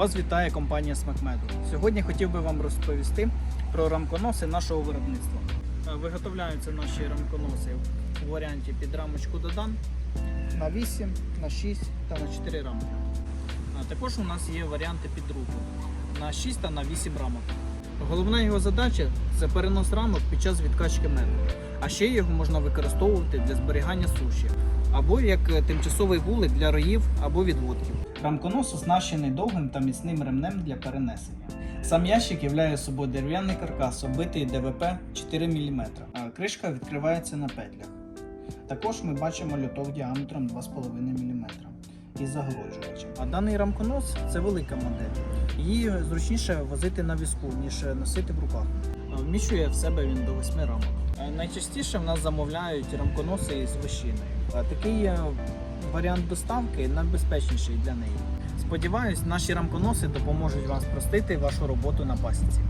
Вас вітає компанія Смакмеду. Сьогодні хотів би вам розповісти про рамконоси нашого виробництва. Е, Виготовляються наші рамконоси у варіанті під рамочку Додан на 8, на 6 та на 4 рамки. Також у нас є варіанти під руку на 6 та на 8 рамок. Головна його задача це перенос рамок під час відкачки меду. А ще його можна використовувати для зберігання суші або як е, тимчасовий вулик для роїв або відводків. Рамконос оснащений довгим та міцним ремнем для перенесення. Сам ящик являє собою дерев'яний каркас, оббитий ДВП 4 мм, а кришка відкривається на петлях. Також ми бачимо льоток діаметром 2,5 мм із загороджувачем. А даний рамконос це велика модель. Її зручніше возити на візку, ніж носити в руках. Вміщує в себе він до 8 рамок. Найчастіше в нас замовляють рамконоси з вощиною. А Такий е, варіант доставки найбезпечніший для неї. Сподіваюсь, наші рамконоси допоможуть вам спростити вашу роботу на пасіці.